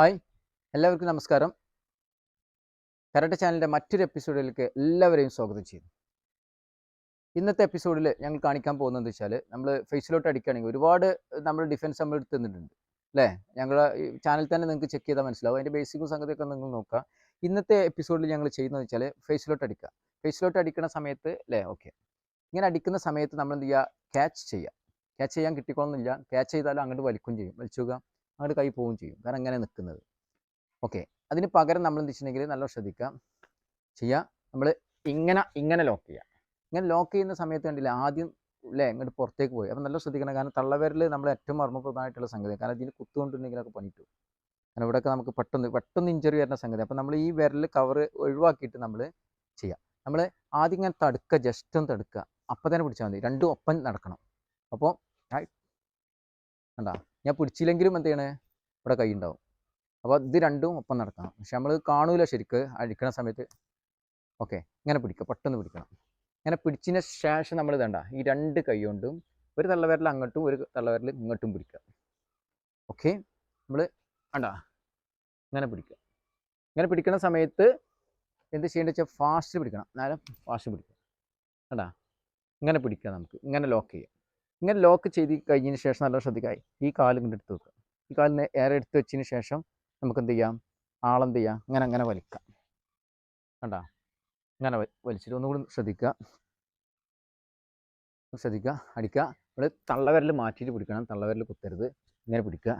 Hi എല്ലാവർക്കും നമസ്കാരം. കരട്ട ചാനലിന്റെ മറ്റൊരു എപ്പിസോഡിലേക്ക് എല്ലാവരെയും സ്വാഗതം ചെയ്യുന്നു. ഇന്നത്തെ എപ്പിസോഡിൽ ഞങ്ങൾ കാണിക്കാൻ പോകുന്നത് വെച്ചാൽ നമ്മൾ ഫേസിലോട്ട് അടിക്കുകയാണെങ്കിൽ ഒരുപാട് നമ്മൾ ഡിഫൻസ് നമ്മൾ എടുത്ത് തന്നിട്ടുണ്ട്. അല്ലേ? ഞങ്ങൾ ചാനൽ തന്നെ നിങ്ങൾക്ക് ചെക്ക് ചെയ്താൽ മനസ്സിലാവും. അതിന്റെ ബേസിക്കും സംഗതിയൊക്കെ നിങ്ങൾ നോക്കുക. ഇന്നത്തെ എപ്പിസോഡിൽ ഞങ്ങൾ ചെയ്യുന്നത് വെച്ചാൽ ഫേസിലോട്ട് അടിക്കുക. ഫേസിലോട്ട് അടിക്കുന്ന സമയത്ത് അല്ലേ? ഓക്കെ ഇങ്ങനെ അടിക്കുന്ന സമയത്ത് നമ്മൾ എന്ത് ചെയ്യുക? ക്യാച്ച് ചെയ്യുക. ക്യാച്ച് ചെയ്യാൻ കിട്ടിക്കോളുന്നില്ല. ക്യാച്ച് ചെയ്താലും അങ്ങോട്ട് വലിക്കും ചെയ്യും. വലിച്ചുക അങ്ങോട്ട് കൈ പോവുകയും ചെയ്യും. കാരണം അങ്ങനെ നിൽക്കുന്നത് ഓക്കെ അതിന് പകരം നമ്മൾ എന്ത് വെച്ചിട്ടുണ്ടെങ്കിൽ നല്ല ശ്രദ്ധിക്കുക. ചെയ്യുക നമ്മൾ ഇങ്ങനെ ഇങ്ങനെ ലോക്ക് ചെയ്യാം. ഇങ്ങനെ ലോക്ക് ചെയ്യുന്ന സമയത്ത് കണ്ടില്ല ആദ്യം അല്ലേ ഇങ്ങോട്ട് പുറത്തേക്ക് പോയി. അപ്പം നല്ല ശ്രദ്ധിക്കണം. കാരണം തള്ളവരിൽ നമ്മൾ ഏറ്റവും മർമ്മപ്രധാനമായിട്ടുള്ള സംഗതി. കാരണം ഇതിന് കുത്തുകൊണ്ടുണ്ടെങ്കിലൊക്കെ പണിയിട്ടു. കാരണം ഇവിടെയൊക്കെ നമുക്ക് പെട്ടെന്ന് പെട്ടെന്ന് ഇഞ്ചറി വരുന്ന സംഗതി. അപ്പം നമ്മൾ ഈ വിരൽ കവർ ഒഴിവാക്കിയിട്ട് നമ്മൾ ചെയ്യാം. നമ്മൾ ആദ്യം ഇങ്ങനെ തടുക്കുക ജസ്റ്റ് ഒന്ന് തടുക്കുക. അപ്പം തന്നെ പിടിച്ചാൽ മതി. രണ്ടും ഒപ്പം നടക്കണം. അപ്പോൾ കണ്ടാ? ഞാൻ പിടിച്ചില്ലെങ്കിലും എന്ത് ചെയ്യണേ? ഇവിടെ കൈ ഉണ്ടാവും അപ്പോൾ ഇത് രണ്ടും ഒപ്പം നടക്കണം. പക്ഷെ നമ്മൾ കാണൂല ശരിക്ക് അഴിക്കണ സമയത്ത്. ഓക്കെ ഇങ്ങനെ പിടിക്കുക പെട്ടെന്ന് പിടിക്കണം. ഇങ്ങനെ പിടിച്ചതിന് ശേഷം നമ്മൾ ഇതണ്ട ഈ രണ്ട് കൈ കൊണ്ടും ഒരു തള്ളവരിൽ അങ്ങോട്ടും ഒരു തള്ളവരിൽ ഇങ്ങോട്ടും പിടിക്കുക ഓക്കെ നമ്മൾ വേണ്ട ഇങ്ങനെ പിടിക്കുക ഇങ്ങനെ പിടിക്കുന്ന സമയത്ത് എന്ത് ചെയ്യേണ്ടത് വെച്ചാൽ ഫാസ്റ്റ് പിടിക്കണം. നേരം ഫാസ്റ്റ് പിടിക്കുക വേണ്ട ഇങ്ങനെ പിടിക്കുക നമുക്ക്. ഇങ്ങനെ ലോക്ക് ചെയ്യാം. ഇങ്ങനെ ലോക്ക് ചെയ്ത് കഴിഞ്ഞതിന് ശേഷം നല്ല ശ്രദ്ധിക്കായി ഈ കാൽ ഇങ്ങനെ എടുത്ത് വെക്കുക. ഈ കാലിന് ഏറെ എടുത്ത് വെച്ചതിന് ശേഷം നമുക്ക് എന്ത് ചെയ്യാം? ആളെന്ത് ചെയ്യാം? അങ്ങനെ അങ്ങനെ വലിക്കാം. കണ്ടാ? അങ്ങനെ വലിച്ചിട്ട് ഒന്നുകൂടി ശ്രദ്ധിക്കുക. ശ്രദ്ധിക്കുക. അടിക്കുക. നമ്മൾ തള്ളവരൽ മാറ്റിയിട്ട് പിടിക്കണം. തള്ളവരൽ കുത്തരുത്. ഇങ്ങനെ പിടിക്കുക.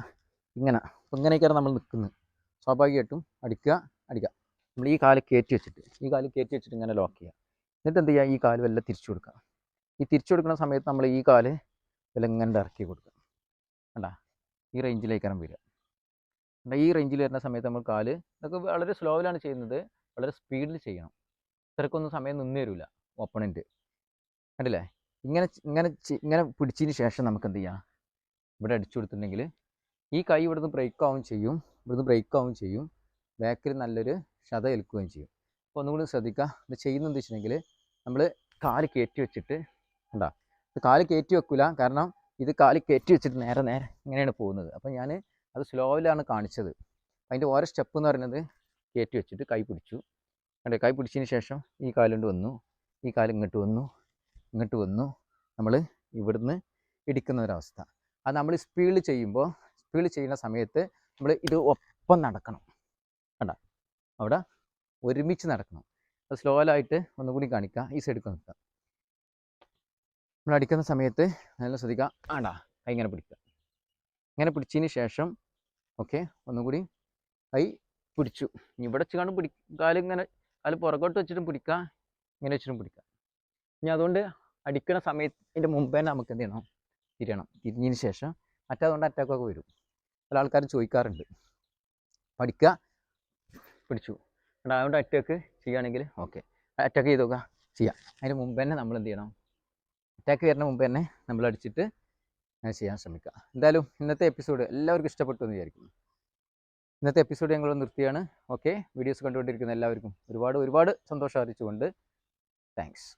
ഇങ്ങനെ. അപ്പം ഇങ്ങനെയൊക്കെയാണ് നമ്മൾ നിൽക്കുന്നത് സ്വാഭാവികമായിട്ടും അടിക്കുക അടിക്കുക. നമ്മൾ ഈ കാൽ കയറ്റി വെച്ചിട്ട് ഈ കാൽ കയറ്റി വെച്ചിട്ട് ഇങ്ങനെ ലോക്ക് ചെയ്യുക. എന്നിട്ട് എന്ത് ചെയ്യുക? ഈ കാൽ വല്ല തിരിച്ചു കൊടുക്കുക. ഈ തിരിച്ചു കൊടുക്കുന്ന സമയത്ത് നമ്മൾ ഈ കാൽ വല്ല ഇങ്ങനെ ഇറക്കി കൊടുക്കുക. കണ്ടാ? ഈ റേഞ്ചിലേക്കാണ് വരിക. കണ്ടാ? ഈ റേഞ്ചിൽ വരുന്ന സമയത്ത് നമ്മൾ കാൽ ഇതൊക്കെ വളരെ സ്ലോയിലാണ് ചെയ്യുന്നത്. വളരെ സ്പീഡിൽ ചെയ്യണം. ഇത്രക്കൊന്നും സമയം നിന്ന് തരില്ല ഓപ്പണന്റ്. കണ്ടില്ലേ? ഇങ്ങനെ ഇങ്ങനെ ഇങ്ങനെ പിടിച്ചതിന് ശേഷം നമുക്ക് എന്ത് ചെയ്യാം? ഇവിടെ അടിച്ചു കൊടുത്തിട്ടുണ്ടെങ്കിൽ ഈ കൈ ഇവിടുന്ന് ബ്രേക്ക് ആവും ചെയ്യും. ഇവിടുന്ന് ബ്രേക്ക് ആവും ചെയ്യും. ബാക്കിൽ നല്ലൊരു ക്ഷത ഏൽക്കുകയും ചെയ്യും. അപ്പോൾ ഒന്നുകൂടി ശ്രദ്ധിക്കുക. ഇത് ചെയ്യുന്നതെന്ന് വെച്ചിട്ടുണ്ടെങ്കിൽ നമ്മൾ കാൽ കയറ്റി വെച്ചിട്ട് ഉണ്ടാ കാൽ കയറ്റി വെക്കില്ല കാരണം ഇത് കാൽ കയറ്റി വെച്ചിട്ട് നേരെ നേരെ ഇങ്ങനെയാണ് പോകുന്നത്. അപ്പോൾ ഞാൻ അത് സ്ലോയിലാണ് കാണിച്ചത്. അതിന്റെ ഓരോ സ്റ്റെപ്പ് എന്ന് പറയുന്നത് കയറ്റി വെച്ചിട്ട് കൈ പിടിച്ചു. കണ്ടേ? കൈ പിടിച്ചതിന് ശേഷം ഈ കാലുകൊണ്ട് വന്നു. ഈ കാൽ ഇങ്ങോട്ട് വന്നു. ഇങ്ങോട്ട് വന്നു. നമ്മൾ ഇവിടുന്ന് ഇടിക്കുന്ന ഒരവസ്ഥ. അത് നമ്മൾ സ്പീഡിൽ ചെയ്യുമ്പോൾ സ്പീഡിൽ ചെയ്യുന്ന സമയത്ത് നമ്മൾ ഇത് ഒപ്പം നടക്കണം. കണ്ട? അവിടെ ഒരുമിച്ച് നടക്കണം. അത് സ്ലോയിലായിട്ട് ഒന്നുകൂടി കാണിക്കുക ഈ സൈഡിൽ നിൽക്കുക അടിക്കുന്ന സമയത്ത് നല്ല ശ്രദ്ധിക്കുക. ആണ്ടാ കൈ ഇങ്ങനെ പിടിക്കുക. ഇങ്ങനെ പിടിച്ചതിന് ശേഷം ഓക്കെ ഒന്നുകൂടി കൈ പിടിച്ചു. ഇവിടെ വെച്ച് കാണും പിടി ഇങ്ങനെ കാൽ പുറകോട്ട് വെച്ചിട്ടും പിടിക്കുക ഇങ്ങനെ വെച്ചിട്ടും പിടിക്കുക. ഇനി അതുകൊണ്ട് അടിക്കുന്ന സമയത്തിന്റെ മുമ്പ് തന്നെ നമുക്ക് എന്ത് ചെയ്യണം? തിരിയണം. തിരിഞ്ഞതിന് ശേഷം മറ്റതുകൊണ്ട് അറ്റാക്കൊക്കെ വരും. പല ആൾക്കാർ ചോദിക്കാറുണ്ട്. പഠിക്കുക പിടിച്ചു. അതുകൊണ്ട് അറ്റാക്ക് ചെയ്യുകയാണെങ്കിൽ ഓക്കെ അറ്റാക്ക് ചെയ്ത് നോക്കുക. ചെയ്യാം. അതിന് മുമ്പ് തന്നെ നമ്മൾ എന്ത് ചെയ്യണം? അറ്റാക്ക് വരുന്ന മുമ്പ് തന്നെ നമ്മൾ അടിച്ചിട്ട് ചെയ്യാൻ ശ്രമിക്കുക. എന്തായാലും ഇന്നത്തെ എപ്പിസോഡ് എല്ലാവർക്കും ഇഷ്ടപ്പെട്ടു എന്ന് വിചാരിക്കുന്നു. ഇന്നത്തെ എപ്പിസോഡ് ഞങ്ങൾ നിർത്തിയാണ്. ഓക്കെ വീഡിയോസ് കണ്ടുകൊണ്ടിരിക്കുന്ന എല്ലാവർക്കും ഒരുപാട് ഒരുപാട് സന്തോഷം അറിയിച്ചുകൊണ്ട് താങ്ക്സ്